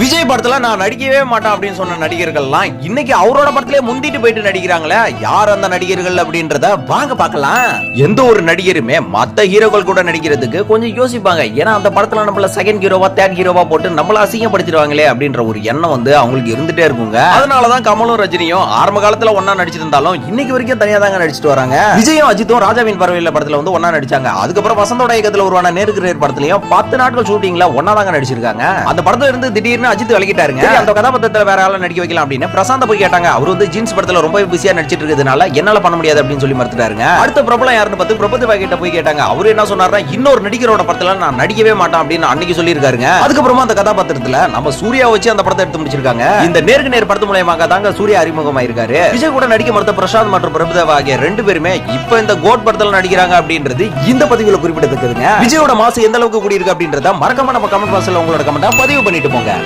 விஜய் படத்துல நான் நடிக்கவே மாட்டேன் அப்படின்னு சொன்ன நடிகர்கள்லாம் இன்னைக்கு அவரோட படத்திலே முந்திட்டு போயிட்டு நடிக்கிறாங்களே. யார் அந்த நடிகர்கள் அப்படின்றத வாங்க பார்க்கலாம். எந்த ஒரு நடிகருமே மத்த ஹீரோக்கள் கூட நடிக்கிறதுக்கு கொஞ்சம் யோசிப்பாங்க. ஏன்னா அந்த படத்துல நம்மள செகண்ட் ஹீரோவா தேர்ட் ஹீரோவா போட்டு நம்மள அசிங்கப்படுத்திடுவாங்களே அப்படின்ற ஒரு எண்ணம் வந்து அவங்களுக்கு இருந்துட்டே இருக்குங்க. அதனாலதான் கமலும் ரஜினியும் ஆரம்ப காலத்துல ஒன்னா நடிச்சிருந்தாலும் இன்னைக்கு வரைக்கும் தனியா தாங்க நடிச்சிட்டு வராங்க. விஜயும் அஜித்தும் ராஜாவின் பறவையில படத்துல வந்து ஒன்னா நடிச்சாங்க. அதுக்கப்புறம் வசந்தோட இயக்கத்துல உருவான நேருக்கு நேர் படத்துலயும் பத்து நாட்கள் ஷூட்டிங்ல ஒன்னா தாங்க நடிச்சிருக்காங்க. அந்த படத்துல இருந்து திடீர்னு அஜித் விளக்கிட்டாருங்க. அந்த கதாபாத்திரத்தில் வேற ஆள நடிக்க வைக்கலாம் அப்படின்னு பிரசாந்த போய் கேட்டாங்க. அவர் வந்து ஜீன்ஸ் படத்தில் ரொம்ப பிஸியா நடிச்சிட்டு இருக்கிறதுனால என்னால பண்ண முடியாது அப்படின்னு சொல்லி மறுத்துட்டாருங்க. அடுத்த பிரபலம் யாருன்னு பார்த்து பிரபுதேவா கிட்ட போய் கேட்டாங்க. அவரு என்ன சொன்னார்னா இன்னொரு நடிகரோட படத்துல நான் நடிக்கவே மாட்டேன் அப்படின்னு அன்னைக்கு சொல்லியிருக்காருங்க. அதுக்கப்புறமா அந்த கதாபாத்திரத்துல நம்ம சூர்யா வச்சு அந்த படத்தை எடுத்து முடிச்சிருக்காங்க. இந்த நேருக்கு நேர் படத்து மூலயமாக தாங்க சூர்யா அறிமுகமாயிருக்காரு. விஜய் கூட நடிக்க மறுத்த பிரசாந்த் மற்றும் பிரபுதேவா ஆகிய ரெண்டு பேருமே இப்ப இந்த கோட் படத்துல நடிக்கிறாங்க அப்படின்றது இந்த பதிவுல குறிப்பிடத்தக்கதுங்க. விஜயோட மாசு எந்த அளவுக்கு கூடியிருக்கு அப்படின்றத மறக்காம நம்ம கமெண்ட் பாக்ஸ்ல உங்களோட கமெண்ட் பதிவு பண்ணிட்டு போங்க.